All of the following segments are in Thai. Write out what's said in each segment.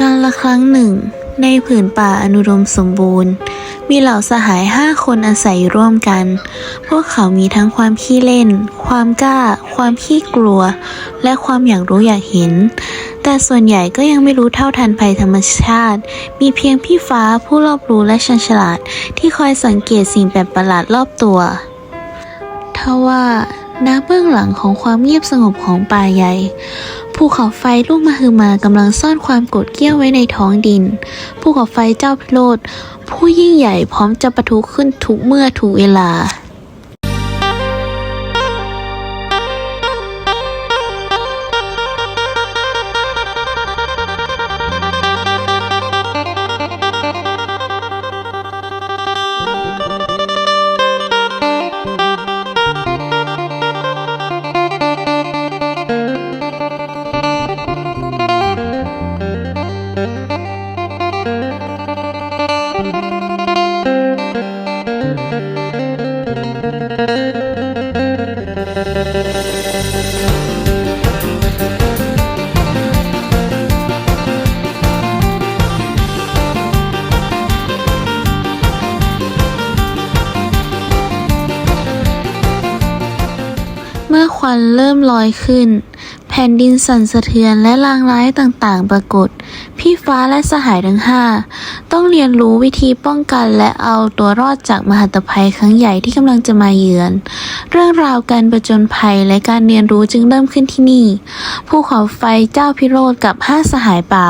การละครั้งหนึ่ง ในผืนป่าอนุดมสมบูรณ์ มีเหล่าสหายห้าคนอาศัยร่วมกัน พวกเขามีทั้งความขี้เล่น ความกล้า ความขี้กลัว และความอยากรู้อยากเห็น แต่ส่วนใหญ่ก็ยังไม่รู้เท่าทันภัยธรรมชาติ มีเพียงพี่ฟ้าผู้รอบรู้และชันฉลาด ที่คอยสังเกตสิ่งแปลกประหลาดรอบตัวทว่าณเบื้องหลังของความเงียบสงบของป่าใหญ่ ภูเขาไฟลูกมหึมากำลังซ่อนความโกรธเกรี้ยวไว้ในท้องดิน ภูเขาไฟเจ้าพิโรธผู้ยิ่งใหญ่พร้อมจะปะทุขึ้นทุกเมื่อทุกเวลา มื่อควันเริ่มลอยขึ้น แผ่นดินสั่นสะเทือนและลางร้ายต่างๆ ปรากฏ พี่ฟ้าและสหายทั้งห้าต้องเรียนรู้วิธีป้องกันและเอาตัวรอดจากมหันตภัยครั้งใหญ่ที่กำลังจะมาเยือน เรื่องราวการประจนภัยและการเรียนรู้จึงเริ่มขึ้นที่นี่ ภูเขาไฟเจ้าพิโรธกับห้าสหายป่า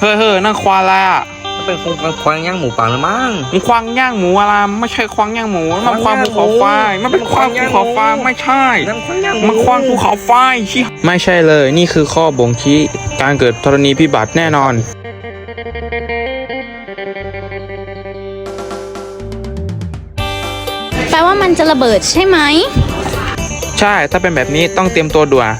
เฮ้ยเฮ้ยนั่นควายอะไรอะ มันเป็นคงควางย่างหมูปังหรือมั้ง มันควางย่างหมูอะไรไม่ใช่ควางย่างหมูมันควางภูเขาไฟมันเป็นควางภูเขาไฟไม่ใช่นั่นควางย่างหมูมันควางภูเขาไฟชิไม่ใช่เลย นี่คือข้อบ่งชี้การเกิดธรณีพิบัติแน่นอนแปลว่ามันจะระเบิดใช่ไหม ใช่ถ้าเป็นแบบนี้ต้องเตรียมตัวด่วน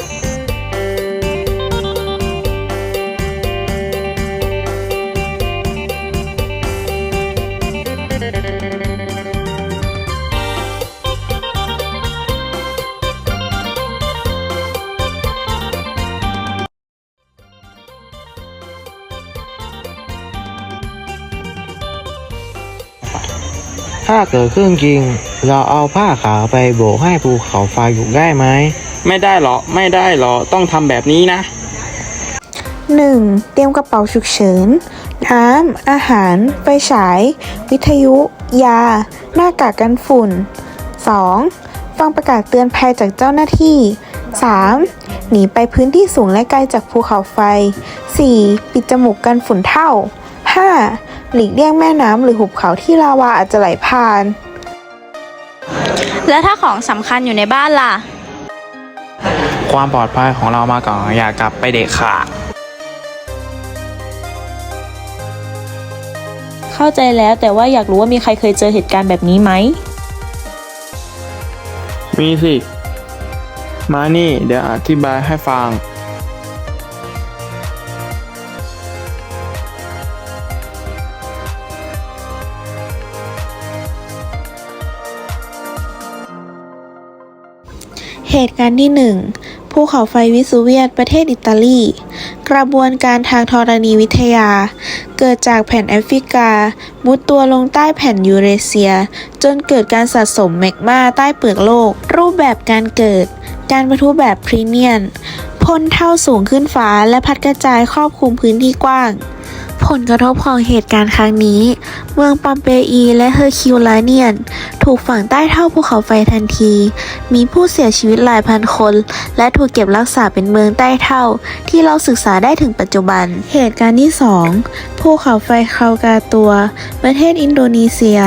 ถ้าเกิดขึ้นจริง เราเอาผ้าขาวไปโบกให้ภูเขาไฟอยู่ได้ไหม ไม่ได้หรอ ไม่ได้หรอ ต้องทำแบบนี้นะ 1. เตรียมกระเป๋าฉุกเฉิน น้ำ อาหาร ไฟฉาย วิทยุ ยา หน้ากากกันฝุ่น 2. ฟังประกาศเตือนภัยจากเจ้าหน้าที่ 3. หนีไปพื้นที่สูงและไกลจากภูเขาไฟ 4. ปิดจมูกกันฝุ่นเท่า 5. หลีกเลี่ยงแม่น้ำหรือหุบเขาที่ลาวาอาจจะไหลผ่าน แล้วถ้าของสำคัญอยู่ในบ้านล่ะ ความปลอดภัยของเรามาก่อนอย่ากลับไปเด็กขาดเข้าใจแล้วแต่ว่าอยากรู้ว่ามีใครเคยเจอเหตุการณ์แบบนี้ไหม มีสิ มานี่ เดี๋ยวอธิบายให้ฟัง เหตุการณ์ที่หนึ่งภูเขาไฟวิสูเวียสประเทศอิตาลี กระบวนการทางธรณีวิทยา เกิดจากแผ่นแอฟริกา มุดตัวลงใต้แผ่นยูเรเซีย จนเกิดการสะสมแมกมาใต้เปลือกโลก รูปแบบการเกิด การประทุแบบพรีเนียน พ่นเท่าสูงขึ้นฟ้าและพัดกระจายครอบคลุมพื้นที่กว้าง ผลกระทบของเหตุการณ์ครั้งนี้ เมืองปอมเปอีและเฮอร์คิวลาเนียน ถูกฝังใต้เท่าภูเขาไฟทันที มีผู้เสียชีวิตหลายพันคน และถูกเก็บรักษาเป็นเมืองใต้เท่า ที่เราศึกษาได้ถึงปัจจุบัน เหตุการณ์ที่ 2 ภูเขาไฟคาลกาตัว ประเทศอินโดนีเซีย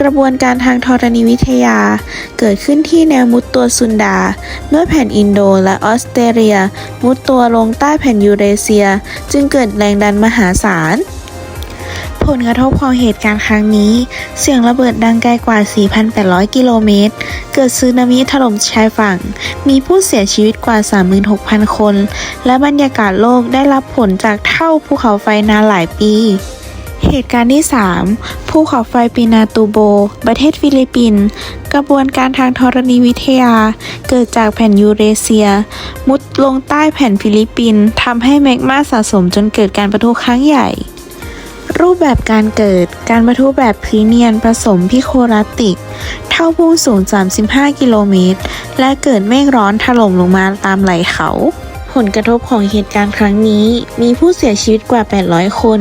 กระบวนการทางธรณีวิทยา เกิดขึ้นที่แนวมุดตัวซุนดา เมื่อแผ่นอินโดและออสเตรเลีย มุดตัวลงใต้แผ่นยูเรเซีย จึงเกิดแรงดันมหาศาลผลกระทบของเหตุการณ์ครั้งนี้ เสียงระเบิดดังไกลกว่า 4,800 กิโลเมตร เกิดสึนามิถล่มชายฝั่ง มีผู้เสียชีวิตกว่า 36,000 คน และบรรยากาศโลกได้รับผลจากเท่าภูเขาไฟนานหลายปีเหตุการณ์ที่ 3 ภูเขาไฟปีนาตูโบ ประเทศฟิลิปปินส์ ระบวนการทางธรณีวิทยา เกิดจากแผ่นยูเรเซีย มุดลงใต้แผ่นฟิลิปปินส์ทำให้แมกมาสะสมจนเกิดการประทุครั้งใหญ่ รูปแบบการเกิดการประทุแบบพลีเนียนผสมพิโคราติก เท่าพุ่งสูง 35 กิโลเมตร และเกิดเมฆร้อนถล่มลงมาตามไหล่เขา ผลกระทบของเหตุการณ์ครั้งนี้ มีผู้เสียชีวิตกว่า 800 คน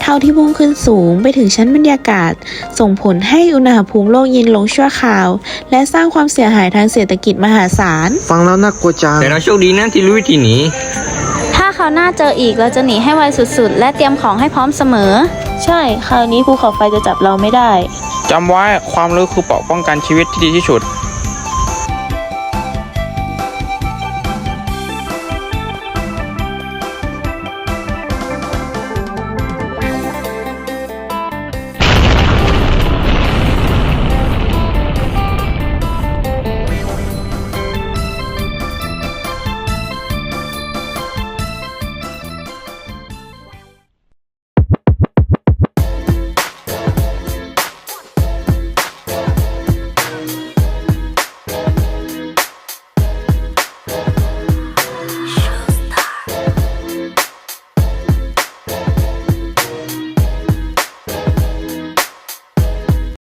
เท่าที่พุ่งขึ้นสูงไปถึงชั้นบรรยากาศ ส่งผลให้อุณหภูมิโลกเย็นลงชั่วคราว และสร้างความเสียหายทางเศรษฐกิจมหาศาล ฟังแล้วน่ากลัวจังแต่เราโชคดีนะที่รู้วิธีหนีถ้าเขาวหน้าเจออีกเราจะหนีให้ไวสุดๆ และเตรียมของให้พร้อมเสมอ ใช่ คราวนี้ภูเขาไฟจะจับเราไม่ได้ จำไว้ความรู้คือปกป้องกันชีวิตที่ดีที่สุด